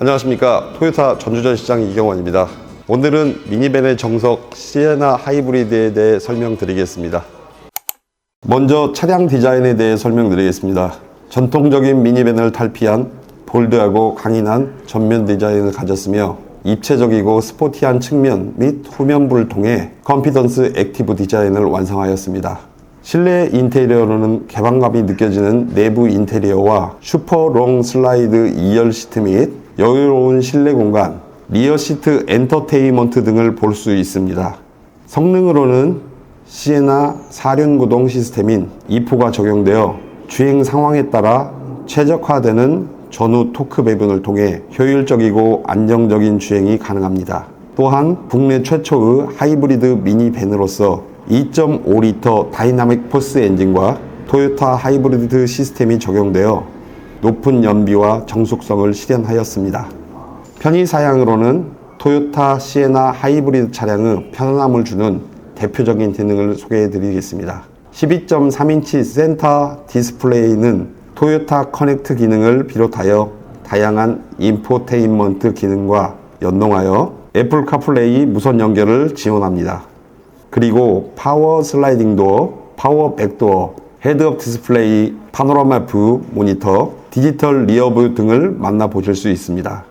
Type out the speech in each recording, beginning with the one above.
안녕하십니까. 토요타 전주전 시장 이경원입니다. 오늘은 미니밴의 정석 시에나 하이브리드에 대해 설명드리겠습니다. 먼저 차량 디자인에 대해 설명드리겠습니다. 전통적인 미니밴을 탈피한 볼드하고 강인한 전면 디자인을 가졌으며 입체적이고 스포티한 측면 및 후면부를 통해 컨피던스 액티브 디자인을 완성하였습니다. 실내 인테리어로는 개방감이 느껴지는 내부 인테리어와 슈퍼 롱 슬라이드 2열 시트 및 여유로운 실내 공간, 리어 시트 엔터테인먼트 등을 볼 수 있습니다. 성능으로는 시에나 사륜 구동 시스템인 E4가 적용되어 주행 상황에 따라 최적화되는 전후 토크 배분을 통해 효율적이고 안정적인 주행이 가능합니다. 또한 국내 최초의 하이브리드 미니밴으로서 2.5리터 다이나믹 포스 엔진과 토요타 하이브리드 시스템이 적용되어 높은 연비와 정숙성을 실현하였습니다. 편의 사양으로는 토요타 시에나 하이브리드 차량의 편안함을 주는 대표적인 기능을 소개해 드리겠습니다. 12.3인치 센터 디스플레이는 토요타 커넥트 기능을 비롯하여 다양한 인포테인먼트 기능과 연동하여 애플 카플레이 무선 연결을 지원합니다. 그리고 파워 슬라이딩 도어, 파워 백도어, 헤드업 디스플레이, 파노라마 뷰 모니터, 디지털 리어뷰 등을 만나보실 수 있습니다.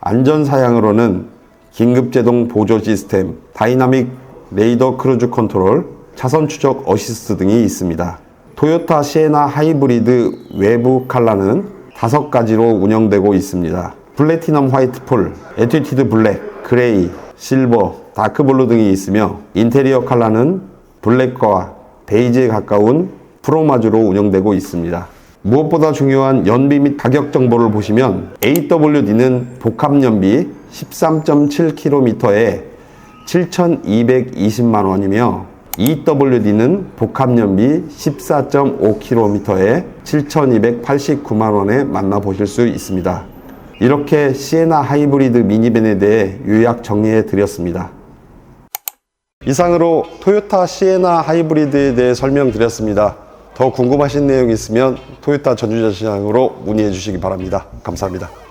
안전 사양으로는 긴급 제동 보조 시스템, 다이나믹 레이더 크루즈 컨트롤, 차선 추적 어시스트 등이 있습니다. 토요타 시에나 하이브리드 외부 칼라는 다섯 가지로 운영되고 있습니다. 플래티넘 화이트 폴, 에튜티드 블랙, 그레이, 실버, 다크블루 등이 있으며 인테리어 컬러는 블랙과 베이지에 가까운 프로마주로 운영되고 있습니다. 무엇보다 중요한 연비 및 가격 정보를 보시면 AWD는 복합 연비 13.7km에 7,220만 원이며 EWD는 복합 연비 14.5km에 7,289만 원에 만나보실 수 있습니다. 이렇게 시에나 하이브리드 미니밴에 대해 요약 정리해 드렸습니다. 이상으로 토요타 시에나 하이브리드에 대해 설명드렸습니다. 더 궁금하신 내용 있으면 토요타 전주전 시장으로 문의해 주시기 바랍니다. 감사합니다.